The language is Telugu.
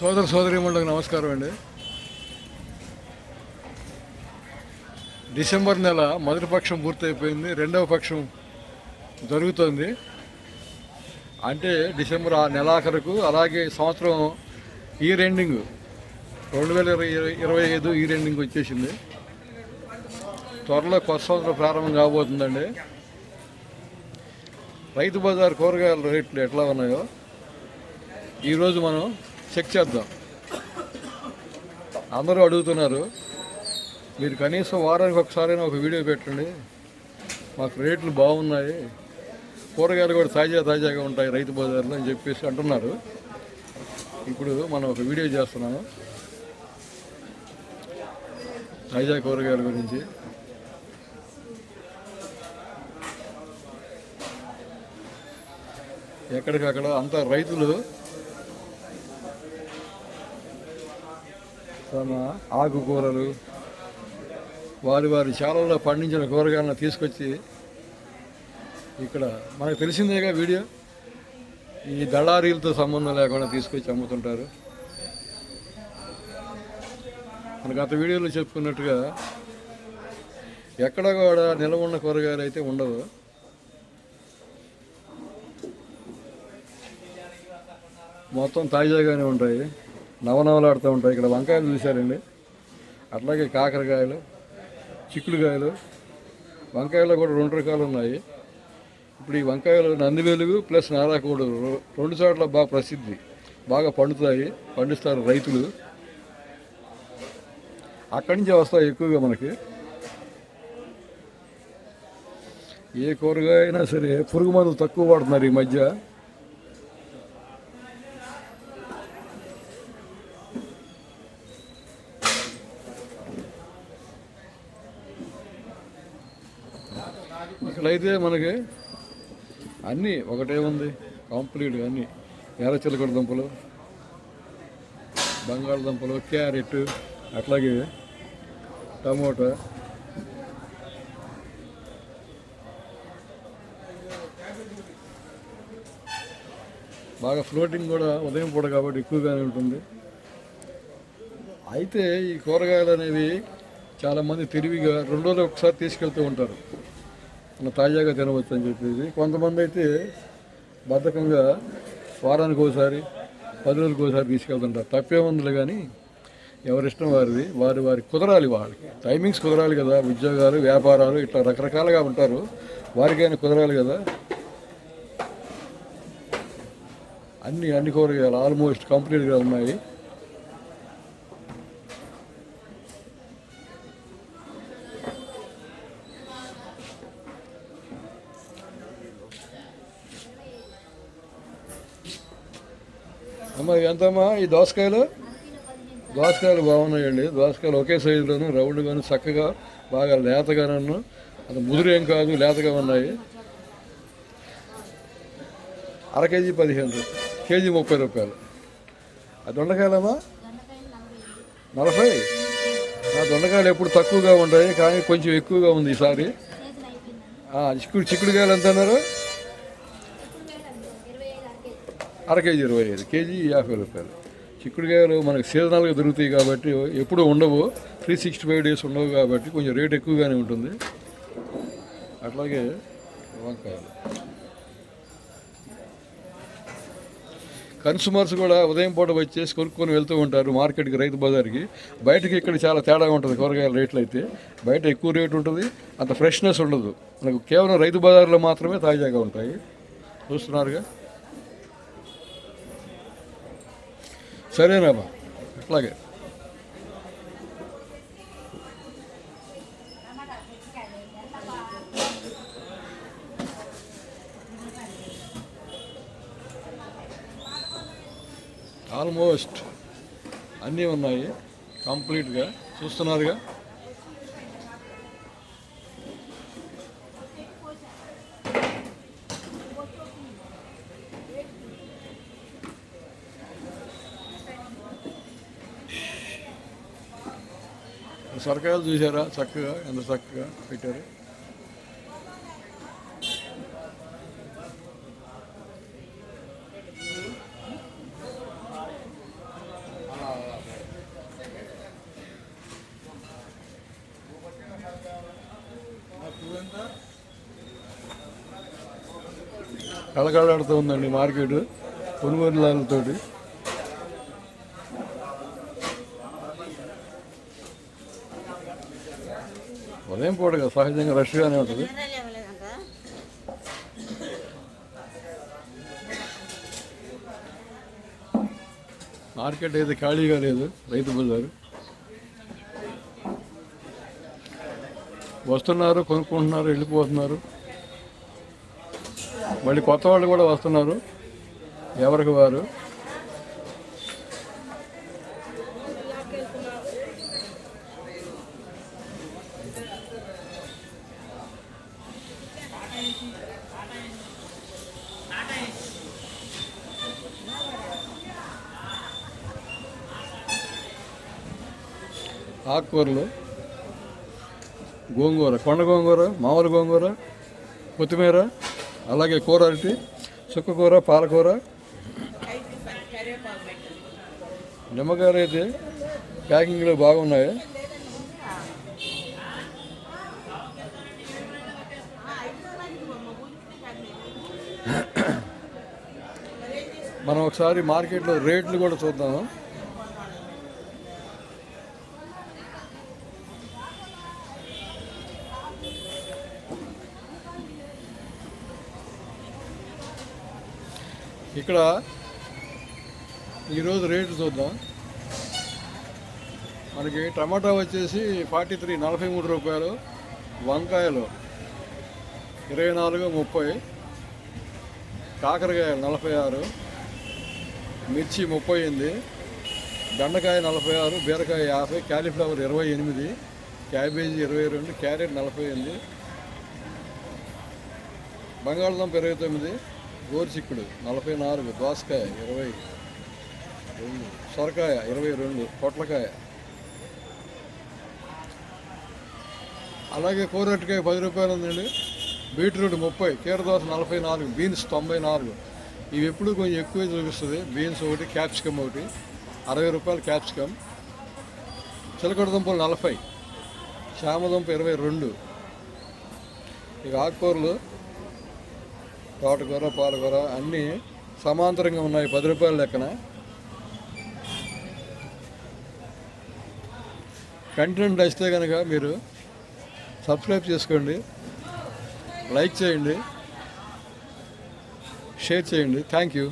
సోదర సోదరీమణులకు నమస్కారం అండి. డిసెంబర్ నెల మొదటి పక్షం పూర్తయిపోయింది రెండవ పక్షం జరుగుతోంది. అంటే డిసెంబర్ ఆ నెలాఖరుకు అలాగే సంవత్సరం ఈ రెండింగ్ రెండు వేల ఇరవై ఇరవై ఐదు ఈ రెండింగ్ వచ్చేసింది. త్వరలో కొత్త సంవత్సరం ప్రారంభం కాబోతుందండి. రైతు బజార్ కూరగాయల రేట్లు ఎట్లా ఉన్నాయో ఈరోజు మనం చెక్ చేద్దాం. అందరూ అడుగుతున్నారు. మీరు కనీసం వారానికి ఒకసారైనా ఒక వీడియో పెట్టండి. మాకు రేట్లు బాగున్నాయి. కూరగాయలు కూడా తాజా తాజాగా ఉంటాయి రైతు బజార్లో అని చెప్పేసి అంటున్నారు. ఇప్పుడు మనం ఒక వీడియో చేస్తున్నాము. తాజా కూరగాయల గురించి. ఎక్కడికక్కడ అంతా రైతులు తమ ఆకుకూరలు వారి వారి శాలలో పండించిన కూరగాయలను తీసుకొచ్చి ఇక్కడ మనకు తెలిసిందేగా వీడియో ఈ దళారీలతో సంబంధం లేకుండా తీసుకొచ్చి అమ్ముతుంటారు. మన గత వీడియోలో చెప్పుకున్నట్టుగా ఎక్కడ కూడా నిల్వ ఉన్న కూరగాయలు అయితే ఉండవు. మొత్తం తాజాగానే ఉంటాయి. నవనవలాడుతూ ఉంటాయి. ఇక్కడ వంకాయలు చూశారండి. అట్లాగే కాకరకాయలు చిక్కుడుకాయలు వంకాయలు కూడా రెండు రకాలు ఉన్నాయి. ఇప్పుడు ఈ వంకాయలు నందివెలుగు ప్లస్ నారాకోడు రెండు చోట్ల బాగా ప్రసిద్ధి. బాగా పండుతాయి. పండిస్తారు రైతులు. అక్కడి నుంచే వస్తాయి ఎక్కువగా మనకి. ఏ కూరగాయ అయినా సరే పురుగు మందులు తక్కువ వాడుతున్నారు ఈ మధ్య. ఇక్కడైతే మనకి అన్నీ ఒకటే ఉంది. కంప్లీట్ అన్నీ. ఎర్ర చిలకడ దుంపలు బంగాళదుంపలు క్యారెట్ అట్లాగే టమోటా. బాగా ఫ్లోటింగ్ కూడా ఉదయం పూట కాబట్టి ఎక్కువగానే ఉంటుంది. అయితే ఈ కూరగాయలు అనేవి చాలామంది తెలివిగా రెండు రోజులు ఒకసారి తీసుకెళ్తూ ఉంటారు. మనం తాజాగా తినవచ్చు అని చెప్పేసి కొంతమంది అయితే బద్ధకంగా వారానికి ఒకసారి పది రోజులకు ఒకసారి తీసుకెళ్తుంటారు. తప్పే ఉందిలే కానీ ఎవరిష్టం వారిది వారి వారి కుదరాలి వాళ్ళకి. టైమింగ్స్ కుదరాలి కదా ఉద్యోగాలు వ్యాపారాలు ఇట్లా రకరకాలుగా ఉంటారు. వారికైనా కుదరాలి కదా. అన్ని అన్ని కూరగాయలు ఆల్మోస్ట్ కంప్లీట్గా ఉన్నాయి. ఎంతమ్మా ఈ దోసకాయలు? దోసకాయలు బాగున్నాయండి. దోసకాయలు ఒకే సైజులోను రౌండ్గాను చక్కగా బాగా లేతగానూ అది ముదురు ఏం కాదు లేతగా ఉన్నాయి. అర కేజీ పదిహేను రూపాయలు కేజీ ముప్పై రూపాయలు. ఆ దొండకాయలమ్మా? నలభై? ఆ దొండకాయలు ఎప్పుడు తక్కువగా ఉంటాయి కానీ కొంచెం ఎక్కువగా ఉంది ఈసారి. చిక్కుడు చిక్కుడుకాయలు ఎంత అన్నారు అర కేజీ ఇరవై ఐదు కేజీ యాభై రూపాయలు. చిక్కుడుకాయలు మనకు సీజనల్గా దొరుకుతాయి కాబట్టి ఎప్పుడూ ఉండవు. త్రీ సిక్స్టీ ఫైవ్ డేస్ ఉండవు కాబట్టి కొంచెం రేట్ ఎక్కువగానే ఉంటుంది. అట్లాగే వంకాయలు. కన్సూమర్స్ కూడా ఉదయం పూట వచ్చేసి కొనుక్కొని వెళ్తూ ఉంటారు మార్కెట్కి రైతు బజార్కి. బయటకి ఇక్కడ చాలా తేడా ఉంటుంది కూరగాయల రేట్లు అయితే బయట ఎక్కువ రేటు ఉంటుంది అంత ఫ్రెష్నెస్ ఉండదు. మనకు కేవలం రైతు బజార్లో మాత్రమే తాజాగా ఉంటాయి. చూస్తున్నారుగా? సరేనామా అట్లాగే. ఆల్మోస్ట్ అన్నీ ఉన్నాయి. కంప్లీట్గా చూస్తున్నారుగా. సొరకాయలు చూసారా? చక్కగా ఎంత చక్కగా పెట్టారు. కళకళాడుతూ ఉందండి మార్కెట్ కొనుగోలుదారులతోటి ఉదయం పూట కదా సహజంగా రష్గానే ఉంటుంది. మార్కెట్ అయితే ఖాళీగా లేదు రైతు బజారు. వస్తున్నారు కొనుక్కుంటున్నారు వెళ్ళిపోతున్నారు. మళ్ళీ కొత్త వాళ్ళు కూడా వస్తున్నారు ఎవరికి వారు? ఆకుకూరలు గోంగూర కొండ గోంగూర మామూలు గోంగూర కొత్తిమీర అలాగే కూర అరటి చుక్కకూర పాలకూర. నిమ్మకాయలు అయితే ప్యాకింగ్లో బాగున్నాయి. మనం ఒకసారి మార్కెట్లో రేట్లు కూడా చూద్దాము. ఇక్కడ ఈరోజు రేటు చూద్దాం. మనకి టమాటా వచ్చేసి ఫార్టీ త్రీ నలభై మూడు రూపాయలు వంకాయలు ఇరవై నాలుగు ముప్పై కాకరకాయలు నలభై ఆరు మిర్చి ముప్పై ఎనిమిది బెండకాయ నలభై ఆరు బీరకాయ యాభై క్యాలీఫ్లవర్ ఇరవై ఎనిమిది క్యాబేజీ ఇరవై రెండు క్యారెట్ నలభై ఎనిమిది బంగాళదుంప ఇరవై తొమ్మిది గోరుచిక్కుడు నలభై నాలుగు దోసకాయ ఇరవై రెండు సొరకాయ ఇరవై రెండు పొట్లకాయ. అలాగే కూరటికాయ పది రూపాయలు ఉందండి. బీట్రూట్ ముప్పై కీరదోస నలభై నాలుగు బీన్స్ తొంభై నాలుగు. ఇవి ఎప్పుడు కొంచెం ఎక్కువ చూపిస్తుంది. బీన్స్ ఒకటి క్యాప్సికమ్ ఒకటి. అరవై రూపాయలు క్యాప్సికమ్. చిలకడ దుంపలు నలభై. చామదుంప ఇరవై రెండు. ఇక ఆకుకూరలు తోటకూర పాలకూర అన్నీ సమాంతరంగా ఉన్నాయి. పది రూపాయల లెక్కన. కంటెంట్ నచ్చితే కనుక మీరు సబ్స్క్రైబ్ చేసుకోండి. లైక్ చేయండి. షేర్ చేయండి. Thank you.